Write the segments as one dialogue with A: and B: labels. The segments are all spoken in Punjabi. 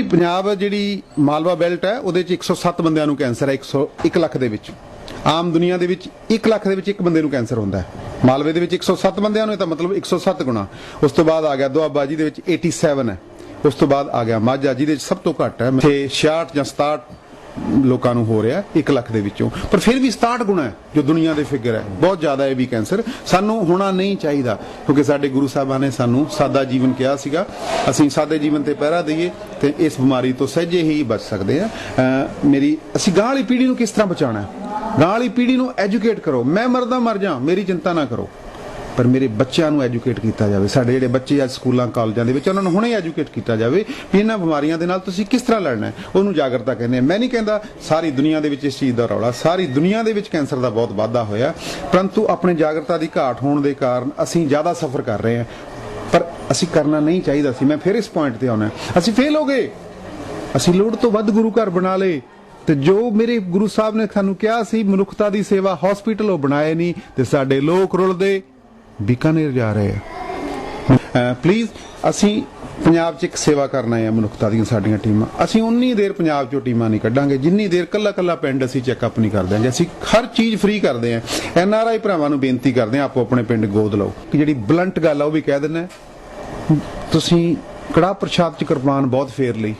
A: ਪੰਜਾਬ ਜਿਹੜੀ ਮਾਲਵਾ ਬੈਲਟ ਹੈ, ਉਹਦੇ ਚ 107 ਬੰਦਿਆਂ ਨੂੰ ਕੈਂਸਰ ਹੈ 100 1 ਲੱਖ ਦੇ ਵਿੱਚ। ਆਮ ਦੁਨੀਆ ਦੇ ਵਿੱਚ 1 ਲੱਖ ਦੇ ਵਿੱਚ ਇੱਕ ਬੰਦੇ ਨੂੰ ਕੈਂਸਰ ਹੁੰਦਾ ਹੈ। ਮਾਲਵੇ ਦੇ ਵਿੱਚ 107 ਬੰਦਿਆਂ ਨੂੰ ਇਹ ਤਾਂ ਮਤਲਬ 107 ਗੁਣਾ। ਉਸ ਤੋਂ ਬਾਅਦ ਆ ਗਿਆ ਦੁਆਬਾ ਜੀ ਦੇ ਵਿੱਚ 87 ਹੈ। ਉਸ ਤੋਂ ਬਾਅਦ ਆ ਗਿਆ ਮਾਝਾ, ਜਿਹਦੇ ਵਿੱਚ ਸਭ ਤੋਂ ਘੱਟ ਹੈ। ਤੇ 66 ਜਾਂ 67 ਲੋਕਾਂ ਨੂੰ ਹੋ ਰਿਹਾ 1 ਲੱਖ ਦੇ ਵਿੱਚੋਂ। ਪਰ ਫਿਰ ਵੀ 67 ਗੁਣਾ ਹੈ, ਜੋ ਦੁਨੀਆ ਦੇ ਫਿਗਰ ਹੈ। ਬਹੁਤ ਜ਼ਿਆਦਾ ਹੈ ਵੀ ਕੈਂਸਰ। ਸਾਨੂੰ ਹੋਣਾ ਨਹੀਂ ਚਾਹੀਦਾ, ਕਿਉਂਕਿ ਸਾਡੇ ਗੁਰੂ ਸਾਹਿਬਾਂ ਨੇ ਸਾਨੂੰ ਸਾਦਾ ਜੀਵਨ ਕਿਹਾ ਸੀਗਾ। ਅਸੀਂ ਸਾਦੇ ਜੀਵਨ ਤੇ ਪਹਿਰਾ ਦਈਏ ਤੇ ਇਸ ਬਿਮਾਰੀ ਤੋਂ ਸਹਿਜੇ ਹੀ ਬਚ ਸਕਦੇ ਆ ਮੇਰੀ, ਅਸੀਂ ਗਾਂ ਵਾਲੀ ਪੀੜ੍ਹੀ ਨੂੰ ਕਿਸ ਤਰ੍ਹਾਂ ਬਚਾਉਣਾ ਹੈ? ਗਾਂ ਵਾਲੀ ਪੀੜ੍ਹੀ ਨੂੰ ਐਜੂਕੇਟ ਕਰੋ। ਮੈਂ ਮਰਦਾ ਮਰ ਜਾ ਮੇਰੀ ਚਿੰਤਾ ਨਾ ਕਰੋ। ਪਰ ਮੇਰੇ ਬੱਚਿਆਂ ਨੂੰ ਐਜੂਕੇਟ ਕੀਤਾ ਜਾਵੇ। ਸਾਡੇ ਜਿਹੜੇ ਬੱਚੇ ਅੱਜ ਸਕੂਲਾਂ, ਕਾਲਜਾਂ ਦੇ ਵਿੱਚ, ਉਹਨਾਂ ਨੂੰ ਹੁਣੇ ਐਜੂਕੇਟ ਕੀਤਾ ਜਾਵੇ ਵੀ ਇਹਨਾਂ ਬਿਮਾਰੀਆਂ ਦੇ ਨਾਲ ਤੁਸੀਂ ਕਿਸ ਤਰ੍ਹਾਂ ਲੜਨਾ ਹੈ। ਉਹਨੂੰ ਜਾਗਰਤਾ ਕਹਿੰਦੇ ਆ ਮੈਂ ਨਹੀਂ ਕਹਿੰਦਾ ਸਾਰੀ ਦੁਨੀਆ ਦੇ ਵਿੱਚ ਇਸ ਚੀਜ਼ ਦਾ ਰੌਲਾ, ਸਾਰੀ ਦੁਨੀਆ ਦੇ ਵਿੱਚ ਕੈਂਸਰ ਦਾ ਬਹੁਤ ਵਾਧਾ ਹੋਇਆ। ਪਰੰਤੂ ਆਪਣੇ ਜਾਗਰਤਾ ਦੀ ਘਾਟ ਹੋਣ ਦੇ ਕਾਰਨ ਅਸੀਂ ਜ਼ਿਆਦਾ ਸਫਰ ਕਰ ਰਹੇ ਹਾਂ। ਪਰ ਅਸੀਂ ਕਰਨਾ ਨਹੀਂ ਚਾਹੀਦਾ ਸੀ। ਮੈਂ ਫਿਰ ਇਸ ਪੁਆਇੰਟ ਤੇ ਆਉਣਾ ਅਸੀਂ ਫੇਲ ਹੋ ਗਏ। ਅਸੀਂ ਲੋੜ ਤੋਂ ਵੱਧ ਗੁਰੂ ਘਰ ਬਣਾ ਲਏ। ਤੇ ਜੋ ਮੇਰੇ ਗੁਰੂ ਸਾਹਿਬ ਨੇ ਸਾਨੂੰ ਕਿਹਾ ਸੀ, ਮਨੁੱਖਤਾ ਦੀ ਸੇਵਾ ਹਸਪੀਟਲ ਉਹ ਬਣਾਏ ਨਹੀਂ ਤੇ ਸਾਡੇ ਲੋਕ ਰੁਲਦੇ। ਬੀਕਾਨੇਰ ਜਾ ਰਹੇ ਆ। ਪਲੀਜ਼ ਅਸੀਂ ਪੰਜਾਬ 'ਚ ਇੱਕ ਸੇਵਾ ਕਰਨਾ ਹੈ ਮਨੁੱਖਤਾ ਦੀਆਂ ਸਾਡੀਆਂ ਟੀਮਾਂ। ਅਸੀਂ ਉਨੀ ਦੇਰ ਪੰਜਾਬ 'ਚੋਂ ਟੀਮਾਂ ਨਹੀਂ ਕੱਢਾਂਗੇ। ਜਿੰਨੀ ਦੇਰ ਕੱਲਾ ਕੱਲਾ ਪਿੰਡ ਅਸੀਂ ਚੈੱਕਅਪ ਨਹੀਂ ਕਰਦੇ ਹਾਂ ਅਸੀਂ ਹਰ ਚੀਜ਼ ਫ੍ਰੀ ਕਰਦੇ ਹਾਂ ਐਨ ਆਰ ਆਈ ਭਰਾਵਾਂ ਨੂੰ ਬੇਨਤੀ ਕਰਦੇ ਹਾਂ ਆਪੋ ਆਪਣੇ ਪਿੰਡ ਗੋਦ ਲਓ। ਕਿ ਜਿਹੜੀ ਬਲੰਟ ਗੱਲ ਆ, ਉਹ ਵੀ ਕਹਿ ਦਿੰਦਾ ਤੁਸੀਂ ਕੜਾ ਪ੍ਰਸ਼ਾਦ 'ਚ ਕਿਰਪਾਨ ਬਹੁਤ ਫੇਰ ਲਈ।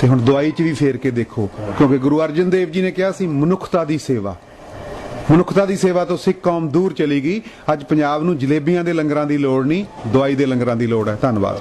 A: ਤੇ ਹੁਣ ਦਵਾਈ 'ਚ ਵੀ ਫੇਰ ਕੇ ਦੇਖੋ। ਕਿਉਂਕਿ ਗੁਰੂ ਅਰਜਨ ਦੇਵ ਜੀ ਨੇ ਕਿਹਾ ਸੀ, ਮਨੁੱਖਤਾ ਦੀ ਸੇਵਾ। ਮਨੁੱਖਤਾ ਦੀ ਸੇਵਾ ਤੋਂ ਸਿੱਖ ਕੌਮ ਦੂਰ ਚਲੀ ਗਈ। ਅੱਜ ਪੰਜਾਬ ਨੂੰ ਜਲੇਬੀਆਂ ਦੇ ਲੰਗਰਾਂ ਦੀ ਲੋੜ ਨਹੀਂ, ਦਵਾਈ ਦੇ ਲੰਗਰਾਂ ਦੀ ਲੋੜ ਹੈ। ਧੰਨਵਾਦ।